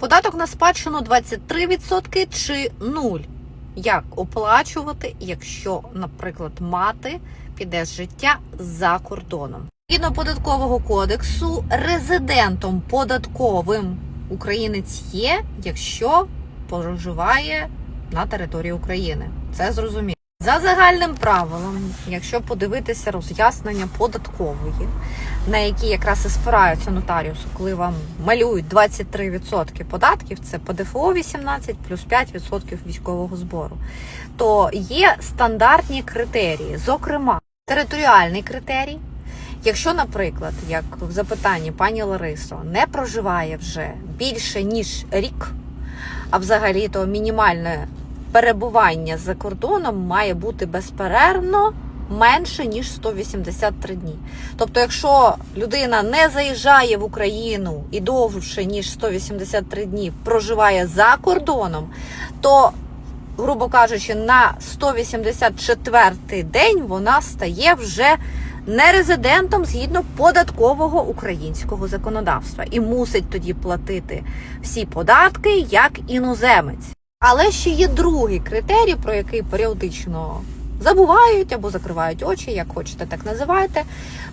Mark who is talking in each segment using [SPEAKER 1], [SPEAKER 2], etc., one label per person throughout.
[SPEAKER 1] Податок на спадщину 23% чи 0? Як оплачувати, якщо, наприклад, мати піде з життя за кордоном? Згідно податкового кодексу, резидентом податковим українець є, якщо проживає на території України. Це зрозуміло. За загальним правилом, якщо подивитися роз'яснення податкової, на які якраз і спираються нотаріуси, коли вам малюють 23% податків, це ПДФО 18 плюс 5% військового збору, то є стандартні критерії, зокрема, територіальний критерій. Якщо, наприклад, як в запитанні пані Ларисо, не проживає вже більше ніж рік, а взагалі то мінімальне перебування за кордоном має бути безперервно менше ніж 183 дні. Тобто, якщо людина не заїжджає в Україну і довше ніж 183 дні проживає за кордоном, то грубо кажучи, на 184 день вона стає вже нерезидентом згідно податкового українського законодавства і мусить тоді платити всі податки як іноземець. Але ще є другий критерій, про який періодично забувають або закривають очі, як хочете, так називайте.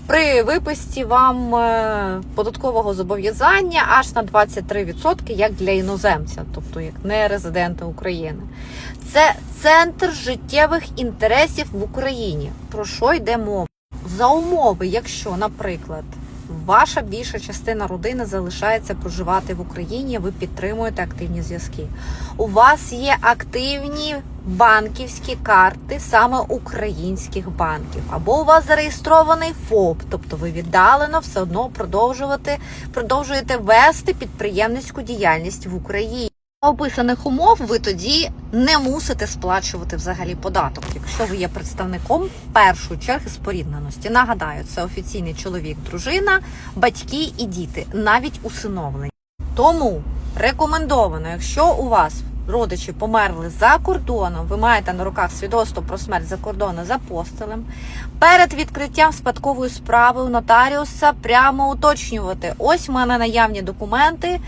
[SPEAKER 1] При виписці вам е, податкового зобов'язання аж на 23% як для іноземця, тобто як не резидента України. Це центр життєвих інтересів в Україні. Про що йде мова? За умови, якщо, наприклад, ваша більша частина родини залишається проживати в Україні, ви підтримуєте активні зв'язки. У вас є активні банківські карти саме українських банків, або у вас зареєстрований ФОП, тобто ви віддалено все одно продовжувати продовжуєте вести підприємницьку діяльність в Україні. Описаних умов ви тоді не мусите сплачувати взагалі податок, якщо ви є представником першої черги спорідненості. Нагадаю, це офіційний чоловік, дружина, батьки і діти, навіть усиновлені. Тому рекомендовано, якщо у вас родичі померли за кордоном, ви маєте на руках свідоцтво про смерть за кордоном за постелем, перед відкриттям спадкової справи у нотаріуса прямо уточнювати: ось в мене наявні документи.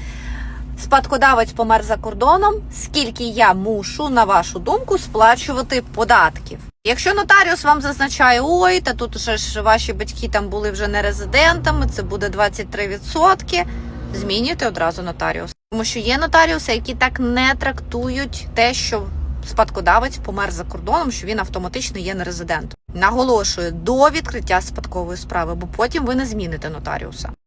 [SPEAKER 1] Спадкодавець помер за кордоном, скільки я мушу, на вашу думку, сплачувати податків. Якщо нотаріус вам зазначає, ой, та тут вже ж ваші батьки там були вже не резидентами, це буде 23%, змінюйте одразу нотаріус. Тому що є нотаріуси, які так не трактують те, що спадкодавець помер за кордоном, що він автоматично є нерезидентом. Наголошую до відкриття спадкової справи, бо потім ви не зміните нотаріуса.